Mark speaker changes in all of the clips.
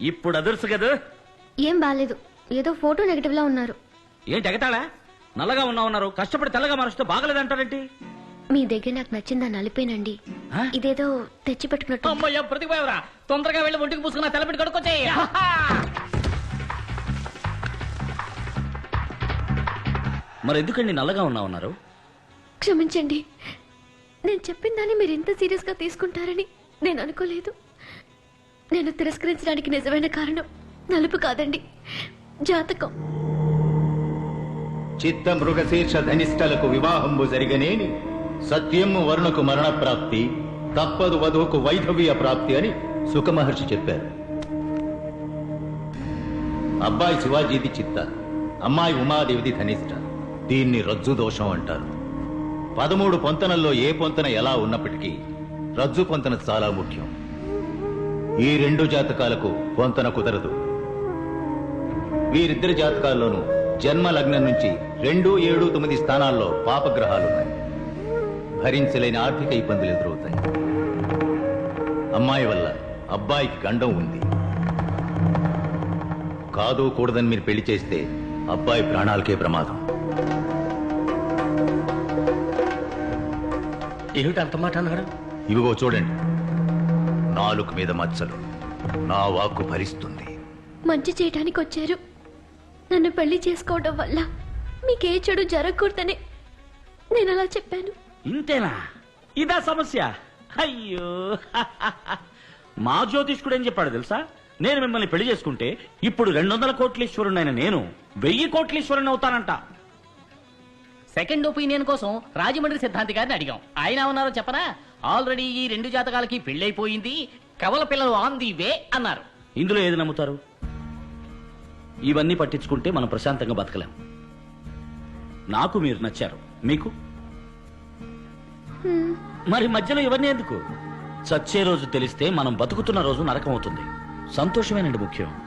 Speaker 1: ఇప్పుడు అదుర్సు కదా?
Speaker 2: ఏం బాలేదు. ఏదో ఫోటో నెగటివ్ లా ఉన్నారు.
Speaker 1: ఏంటి ఎగతాళా నల్లగా ఉన్నా ఉన్నారు కష్టపడి తెల్లగా మారుస్తే బాగలేదంటారేంటి?
Speaker 2: మీ దగ్గర నాకు నచ్చిందా నలిపేనండి
Speaker 1: ఆ?
Speaker 2: ఇదేదో తెచ్చి పెట్టుకున్నట్టు.
Speaker 3: అమ్మయ్య ప్రతిపోయవరా తొందరగా వెళ్ళి ఒంటికి పూసుకున్న తెల్లబిడ్డ కడుకొచ్చేయి
Speaker 1: మరి ఎందుకండి నల్లగా ఉన్నా ఉన్నారు
Speaker 2: క్షమించండి. నేను చెప్పిన దాన్ని మీరు ఇంత సీరియస్గా తీసుకుంటారని నేను అనుకోలేదు. నేను తిరస్కరించడానికి నిజమైన కారణం నలుపు కాదండి. జాతకం.
Speaker 4: చిత్త మృగశీర్ష ధనిష్టలకు వివాహంబు జరిగనేని సత్యము వరుణకు మరణ ప్రాప్తి తప్పదు వధువుకు వైధవ్య ప్రాప్తి అని సుఖమహర్షి చెప్పారు. అబ్బాయి శివాజీది చిత్త అమ్మాయి ఉమాదేవిది ధనిష్ట. దీన్ని రజ్జు దోషం అంటారు. పదమూడు పొంతనల్లో ఏ పొంతన ఎలా ఉన్నప్పటికీ రజ్జు పొంతన చాలా ముఖ్యం. ఈ రెండు జాతకాలకు పొంతన కుదరదు. వీరిద్దరి జాతకాల్లోనూ జన్మ లగ్నం నుంచి రెండు ఏడు తొమ్మిది స్థానాల్లో పాపగ్రహాలున్నాయి. భరించలేని ఆర్థిక ఇబ్బందులు ఎదురవుతాయి. అమ్మాయి వల్ల అబ్బాయికి గండం ఉంది. కాదు కూడదని మీరు పెళ్ళి చేస్తే అబ్బాయి ప్రాణాలకే ప్రమాదం.
Speaker 3: ఏమిటి అంత మాట అన్నాడు
Speaker 4: ఇవిగో చూడండి. నాలుగు మీద మచ్చలు. నా వాక్కు భరిస్తుంది
Speaker 2: మంచి చేయడానికి వచ్చారు. నన్ను పెళ్ళి చేసుకోవడం వల్ల మీకే చెడు జరగకూడదని నేను అలా చెప్పాను.
Speaker 1: ఇంతేనా? ఇదా సమస్య. అయ్యో. మా జ్యోతిష్కుడు ఏం చెప్పాడు తెలుసా? నేను మిమ్మల్ని పెళ్ళి చేసుకుంటే ఇప్పుడు రెండు వందల కోట్లీశ్వరుడైన నేను వెయ్యి కోట్లీశ్వరుని అవుతానంట.
Speaker 3: సెకండ్ ఒపీనియన్ కోసం రాజమండ్రి సిద్ధాంతి గారిని అడిగాం. ఆయన ఉన్నారో చెప్పనా? ఆల్రెడీ ఈ రెండు జాతకాలకి పెళ్ళైపోయింది కవల పిల్లలు ఆన్ ది వే అన్నారు.
Speaker 1: ఇందులో ఏది నమ్ముతారు? ఇవన్నీ పట్టించుకుంటే మనం ప్రశాంతంగా బతకలేం. నాకు మీరు నచ్చారు. మీకు? మరి మధ్యలో ఇవన్నీ ఎందుకు? చచ్చే రోజు తెలిస్తే మనం బతుకుతున్న రోజు నరకం అవుతుంది. సంతోషమేనండి ముఖ్యం.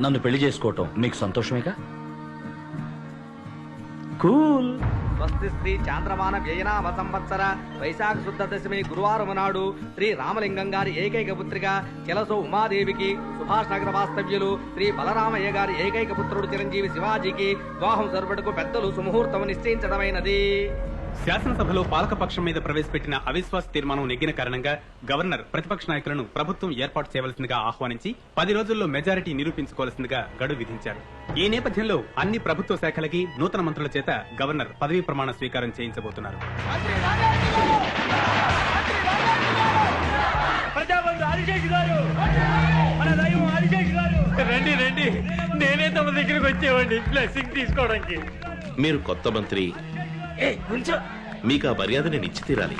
Speaker 1: నన్ను పెళ్ళి చేసుకోవటం మీకు సంతోషమేగా? కూల్.
Speaker 5: స్వస్తి శ్రీ చాంద్రమాన వ్యయనామ సంవత్సర వైశాఖ శుద్ధ దశమి గురువారం నాడు శ్రీ రామలింగం గారి ఏకైక పుత్రిక కెలసో ఉమాదేవికి సుభాష్ నగర వాస్తవ్యులు శ్రీ బలరామయ్య గారి ఏకైక పుత్రుడు చిరంజీవి శివాజీకి వివాహం జరుపుటకు పెద్దలు సుముహూర్తం నిశ్చయించడమైనది.
Speaker 6: శాసనసభలో పాలకపక్షం మీద ప్రవేశపెట్టిన అవిశ్వాస తీర్మానం నెగ్గిన కారణంగా గవర్నర్ ప్రతిపక్ష నాయకులను ప్రభుత్వం ఏర్పాటు చేయవలసిందిగా ఆహ్వానించి పది రోజుల్లో మెజారిటీ నిరూపించుకోవాల్సిందిగా గడువు విధించారు. ఈ నేపథ్యంలో అన్ని ప్రభుత్వ శాఖలకి నూతన మంత్రుల చేత గవర్నర్ పదవీ ప్రమాణ స్వీకారం చేయించబోతున్నారు.
Speaker 7: రండి రండి. నేనే తమ దగ్గరికి వచ్చేవాడిని. బ్లెస్సింగ్ తీసుకోవడానికి.
Speaker 8: మీరు కొత్త మంత్రి మీకు ఆ మర్యాద నేను ఇచ్చి తీరాలి.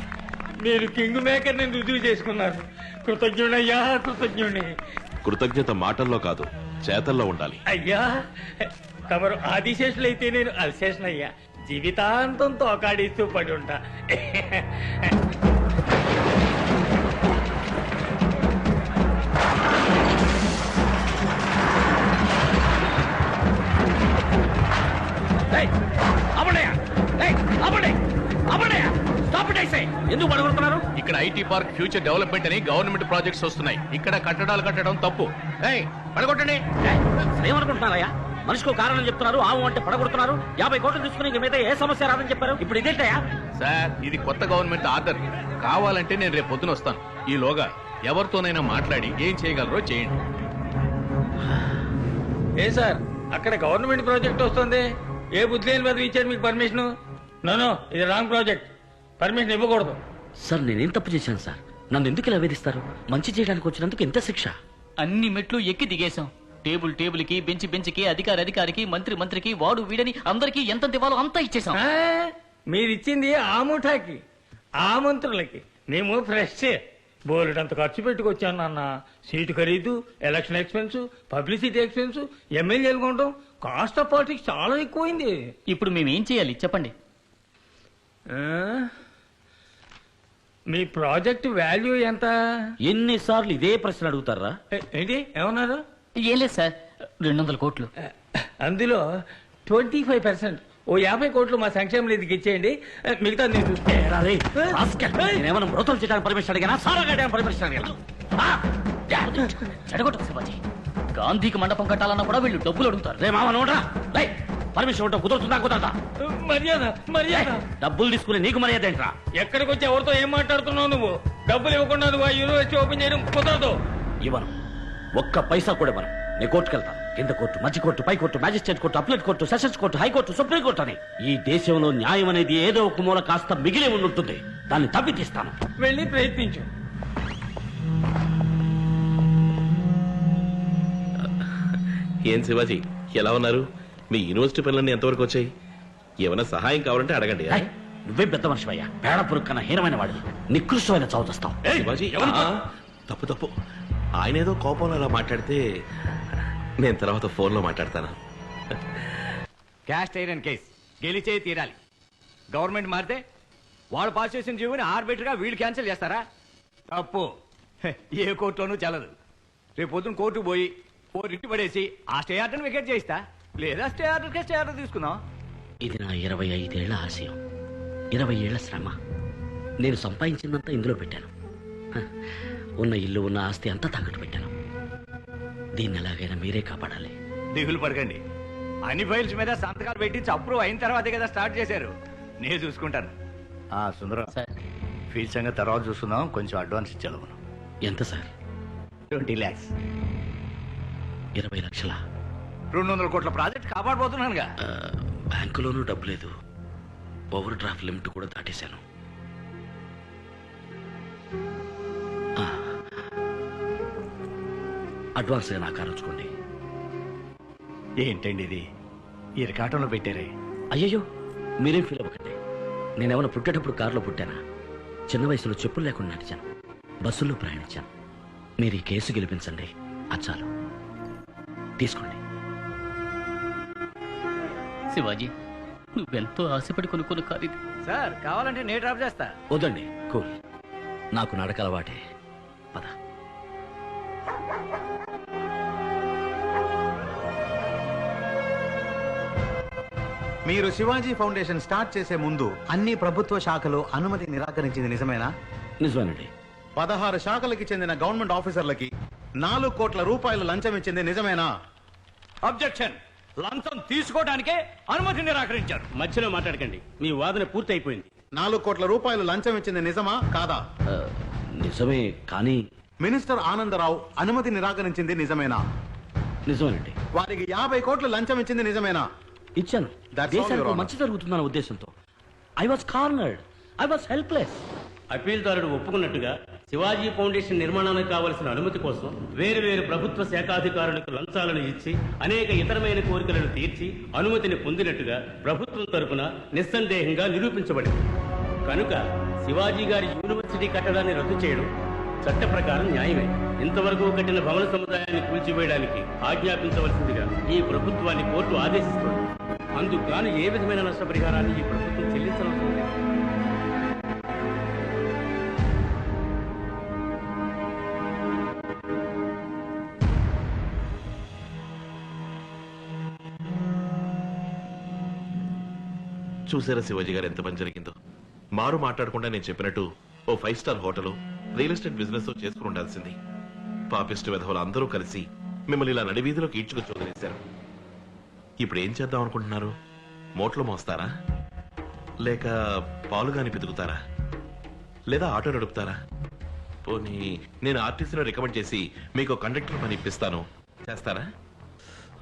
Speaker 7: మీరు కింగ్ మేకర్ నేను రుజువు చేసుకున్నారు. కృతజ్ఞుడయ్యా కృతజ్ఞుడి
Speaker 8: కృతజ్ఞత మాటల్లో కాదు చేతల్లో ఉండాలి.
Speaker 7: అయ్యా తమరు ఆదిశేషులైతే నేను అల్శేషనయ్యా జీవితాంతం తోకాడిస్తూ పడి ఉంటా.
Speaker 1: ఏయ్, ఎందుకు పడగొడుతున్నారు
Speaker 8: ఇక్కడ ఐటీ పార్క్ ఫ్యూచర్ డెవలప్మెంట్ అని గవర్నమెంట్ ప్రాజెక్ట్స్ వస్తున్నాయి. ఇక్కడ కట్టడాలు కట్టడం తప్పు. ఏయ్, పడగొట్టండి.
Speaker 1: ఏమనుకుంటున్నారయ్యా మనిషికి కారణం చెప్తున్నారు ఆవు అంటే పడగొడుతున్నారు. యాభై కోట్లు తీసుకుని ఇంక మీద ఏ సమస్య రాదని చెప్పారు? ఇప్పుడు ఇదేంటయ్యా?
Speaker 8: సార్ ఇది కొత్త గవర్నమెంట్ ఆర్డర్. కావాలంటే నేను రేపు పొద్దున వస్తాను. ఈలోగా ఎవరితోనైనా మాట్లాడి ఏం చేయగలరో చేయండి.
Speaker 7: ఏ సార్ అక్కడ గవర్నమెంట్ ప్రాజెక్ట్ వస్తుంది. ఏ బుద్ధి లేని మీద ఇచ్చారు మీకు పర్మిషన్ నో ఇది రాంగ్ ప్రాజెక్ట్ పర్మిషన్ ఇవ్వకూడదు.
Speaker 1: సార్ నేనేం తప్పు చేశాను సార్? నన్ను ఎందుకు ఇలా వేధిస్తారు? మంచి చేయడానికి వచ్చినందుకు ఎంత శిక్ష.
Speaker 3: అన్ని మెట్లు ఎక్కి దిగేశాం. టేబుల్ టేబుల్కి బెంచ్ బెంచ్కి అధికారి అధికారికి మంత్రి మంత్రికి వాడు వీడని అందరికీ ఎంత ఇవ్వాలో అంతా ఇచ్చేసాం
Speaker 7: మీరిచ్చింది ఆ ముఠాకి ఆ మంత్రులకి. మేము ఫ్రెష్ బోలెడంత ఖర్చు పెట్టుకొచ్చాను నాన్న. సీటు ఖరీదు ఎలక్షన్ ఎక్స్పెన్స్ పబ్లిసిటీ ఎక్స్పెన్స్ ఎమ్మెల్యేలు కొనడం కాస్ట్ ఆఫ్ పాలిటిక్స్ చాలా ఎక్కువైంది.
Speaker 3: ఇప్పుడు మేము ఏం చేయాలి? చెప్పండి.
Speaker 7: ఆ? మీ ప్రాజెక్ట్ వాల్యూ ఎంత?
Speaker 1: ఎన్నిసార్లు ఇదే ప్రశ్న అడుగుతారా?
Speaker 7: ఏ- ఏంటి? ఏమన్నారు?
Speaker 3: ఏం లేదు సార్. రెండు వందల కోట్లు.
Speaker 7: అందులో ట్వంటీ ఫైవ్ పర్సెంట్ ఓ యాభై కోట్లు మా సంక్షేమ నిధికి ఇచ్చేయండి. మిగతా నేను.
Speaker 1: నేనేమన్నా మృతం చేయడానికి పర్మిషన్ అడిగానా? సారా గడ్డానికి పర్మిషన్ అడిగానా?
Speaker 3: చెడగొట్టు శివాజీ. గాంధీకి మండపం కట్టాలన్నా కూడా వీళ్ళు డబ్బులు అడుగుతారు.
Speaker 1: రే మామ నోడ్రా లై పర్మిషన్ ఉంటా కుదురుతుందా కుదరదా?
Speaker 7: మర్యాద మర్యాద.
Speaker 1: డబ్బులు తీసుకుని నీకు మర్యాద ఏంట్రా?
Speaker 7: ఎక్కడికి వచ్చి ఎవరితో ఏం మాట్లాడుతున్నావు నువ్వు? డబ్బులు ఇవ్వకుండా నువ్వు ఆ యూనివర్సిటీ ఓపెన్ చేయడం కుదరదు.
Speaker 1: ఇవ్వను. ఒక్క పైసా కూడా ఇవ్వను. నేను కోర్టుకు వెళ్తాను కింద కోర్టు మధ్య కోర్టు పై court magistrate court appellate court sessions court high court supreme court అని. ఈ దేశంలో న్యాయం అనేది ఏదో ఒక మూల కాస్త మిగిలి ఉండుంటుంది. దాన్ని తప్పి తీస్తాను.
Speaker 7: వెళ్ళి ప్రయత్నించు.
Speaker 8: ఏం శివాజీ ఎలా ఉన్నారు? మీ యూనివర్సిటీ పనులన్నీ ఎంతవరకు వచ్చాయి? ఏమైనా సహాయం కావాలంటే అడగండి
Speaker 1: ఏయ్, నువ్వే పెద్ద మనిషివయ్యా? పేడ పురుగు కన్నా హీనమైన వాడివి. నికృష్టమైన
Speaker 8: శివాజీ ఆ, తప్పు తప్పు. ఆయన ఏదో కోపంలో అలా మాట్లాడితే నేను తర్వాత ఫోన్లో మాట్లాడతాను.
Speaker 9: Cast iron case. గెలిచే తీరాలి. గవర్నమెంట్ మారితే వాడు పాస్ చేసిన జీవోని ఆర్బిటర్గా వీళ్ళు క్యాన్సిల్ చేస్తారా? తప్పు. ఏ కోర్టులోనూ చెల్లదు. రేపు పొద్దున కోర్టుకు పోయి ఓ రిట్టు పడేసి ఆ స్టే ఆర్డర్ వికెట్ చేయిస్తా. లేదా స్టే ఆర్డర్కే స్టే ఆర్డర్ తీసుకుందాం.
Speaker 1: ఇది నా ఇరవై ఐదేళ్ళ ఆశయం. ఇరవై ఏళ్ళ శ్రమ. నేను సంపాదించిందంతా ఇందులో పెట్టాను. ఉన్న ఇల్లు ఉన్న ఆస్తి అంతా తాకట్టు పెట్టాను. దీన్ని ఎలాగైనా మీరే కాపాడాలి.
Speaker 9: దిగులు పడకండి. అన్ని ఫైల్స్ మీద సంతకాలు పెట్టించి అప్రూవ్ అయిన తర్వాతే కదా స్టార్ట్ చేశారు. నేను చూసుకుంటాను.
Speaker 10: ఆ సుందరం.
Speaker 3: సార్.
Speaker 10: ఫీజు సంగతి తర్వాత చూసుకుందాం. కొంచెం అడ్వాన్స్ ఇచ్చాను మనం
Speaker 1: ఎంత సార్?
Speaker 10: ట్వంటీ ల్యాక్స్.
Speaker 1: ఇరవై లక్షల.
Speaker 9: రెండు వందల కోట్ల ప్రాజెక్ట్ కాపాడబోతున్నానుగా.
Speaker 1: బ్యాంకులోనూ డబ్బు లేదు. ఓవర్ డ్రాఫ్ట్ లిమిట్ కూడా దాటేశాను. అడ్వాన్స్గా నాకు ఆలోచుకోండి
Speaker 10: ఏంటండి ఇది? ఇరకాటంలో పెట్టారే.
Speaker 1: అయ్యయ్యో మీరేం ఫీల్ అవ్వకండి. నేనేమైనా పుట్టేటప్పుడు కారులో పుట్టానా? చిన్న వయసులో చెప్పులు లేకుండా నడిచాను. బస్సుల్లో ప్రయాణించాను. మీరు ఈ కేసు గెలిపించండి. అచ్చాలు తీసుకోండి.
Speaker 3: శివాజీ నువ్వెంతో ఆశపడి కొనుక్కున్న కారు ఇది.
Speaker 9: సార్ కావాలంటే నేను డ్రాప్ చేస్తా.
Speaker 1: వద్దండి. కూల్. నాకు నడక అలవాటే పద.
Speaker 11: మీరు శివాజీ ఫౌండేషన్ స్టార్ట్ చేసే ముందు అన్ని ప్రభుత్వ శాఖలు అనుమతి నిరాకరించింది నిజమేనా?
Speaker 1: నిజమేనండి.
Speaker 11: పదహారు శాఖలకి చెందిన గవర్నమెంట్ ఆఫీసర్లకి నాలుగు కోట్ల రూపాయలు లంచం ఇచ్చింది నిజమేనా?
Speaker 9: అబ్జెక్షన్ లంచం తీసుకోవడానికే అనుమతి నిరాకరించారు.
Speaker 6: మధ్యలో మాట్లాడకండి. మీ వాదన పూర్తి అయిపోయింది
Speaker 11: నాలుగు కోట్ల రూపాయలు లంచం ఇచ్చింది నిజమా? కాదా?
Speaker 1: నిజమే కానీ
Speaker 11: మినిస్టర్ ఆనందరావు అనుమతి నిరాకరించింది నిజమేనా?
Speaker 1: నిజమేనండి.
Speaker 11: వారికి యాభై కోట్లు లంచం ఇచ్చింది నిజమేనా?
Speaker 1: ఇచ్చాను.
Speaker 11: That's all,
Speaker 1: దేశానికి
Speaker 11: Honor.
Speaker 1: మంచి జరుగుతుందన్న ఉద్దేశంతో. I was cornered I was helpless
Speaker 6: అప్పీల్దారుడు ఒప్పుకున్నట్టుగా శివాజీ ఫౌండేషన్ నిర్మాణానికి కావలసిన అనుమతి కోసం వేరు వేరు ప్రభుత్వ శాఖాధికారులకు లంచాలను ఇచ్చి అనేక ఇతరమైన కోరికలను తీర్చి అనుమతిని పొందినట్టుగా ప్రభుత్వం తరపున నిస్సందేహంగా నిరూపించబడింది. కనుక శివాజీ గారి యూనివర్సిటీ కట్టడాన్ని రద్దు చేయడం చట్ట ప్రకారం న్యాయమే. ఇంతవరకు కట్టిన భవన సముదాయాన్ని కూల్చివేయడానికి ఆజ్ఞాపించవలసిందిగా ఈ ప్రభుత్వాన్ని కోర్టు ఆదేశిస్తోంది. అందుకు ఏ విధమైన నష్టపరిహారాన్ని ఈ ప్రభుత్వం చెల్లించవలసి లేదు.
Speaker 8: చూసారా శివాజీ గారు ఎంత పని జరిగిందో? మారు మాట్లాడకుండా నేను చెప్పినట్టు ఓ five star hotel real estate business చేసుకుని ఉండాల్సింది. పాపిస్ట్ విధవులు అందరూ కలిసి మిమ్మల్ని ఇలా నడివీధిలోకి ఈడ్చుకు చోదరేశారు ఇప్పుడు ఏం చేద్దాం అనుకుంటున్నారు? మోట్లు మోస్తారా? లేక పాలు గాని పితుకుతారా లేదా ఆటో నడుపుతారా? పోనీ నేను ఆర్టీసీలో రికమెండ్ చేసి మీకు కండక్టర్ పని ఇప్పిస్తాను. చేస్తారా?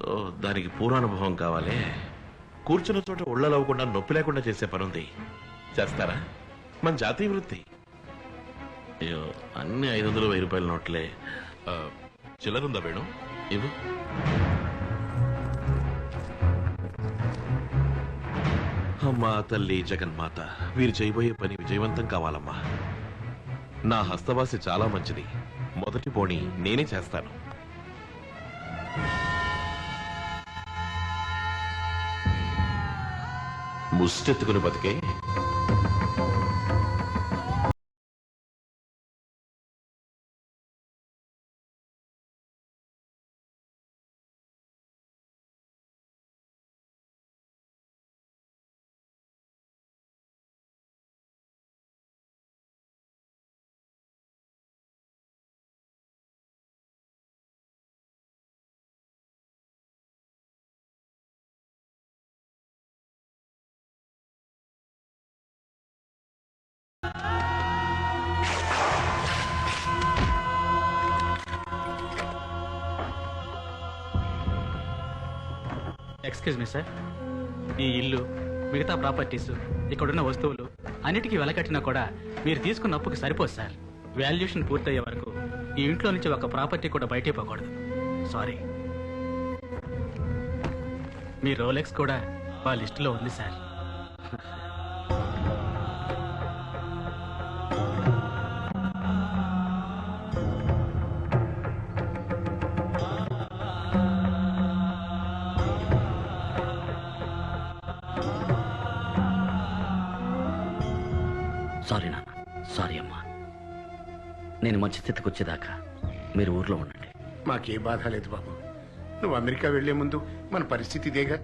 Speaker 8: ఓ దానికి పూర్వానుభవం కావాలి. కూర్చున్న చోట ఒళ్ళలవ్వకుండా నొప్పి లేకుండా చేసే పనుంది. చేస్తారా? మన జాతీయ వృత్తి. అయ్యో అన్ని ఐదు వందలు వెయ్యి రూపాయల నోట్లే. చిల్లరుందా వేణు? ఇవ్వు. అమ్మా తల్లి జగన్మాత. వీరు చేయబోయే పని విజయవంతం కావాలమ్మా. నా హస్తవాసి చాలా మంచిది. మొదటి పోనీ నేనే చేస్తాను. ముష్టెత్తుకుని బతికే
Speaker 12: ఎక్స్క్యూజ్ మీ సార్ ఈ ఇల్లు మిగతా ప్రాపర్టీస్ ఇక్కడున్న వస్తువులు అన్నిటికీ వెలకట్టినా కూడా మీరు తీసుకున్న అప్పుకి సరిపోదు సార్ వాల్యుయేషన్ పూర్తయ్యే వరకు ఈ ఇంట్లో నుంచి ఒక ప్రాపర్టీ కూడా బయటే పోకూడదు. సారీ మీ రోలెక్స్ కూడా మా లిస్టులో ఉంది సార్
Speaker 1: సారీ నాన్న. సారీ అమ్మా. నేను మంచి స్థితికి వచ్చేదాకా మీరు ఊర్లో ఉండండి.
Speaker 13: మాకే బాధ లేదు బాబు. నువ్వు అమెరికా వెళ్ళే ముందు మన పరిస్థితి ఇదేగా?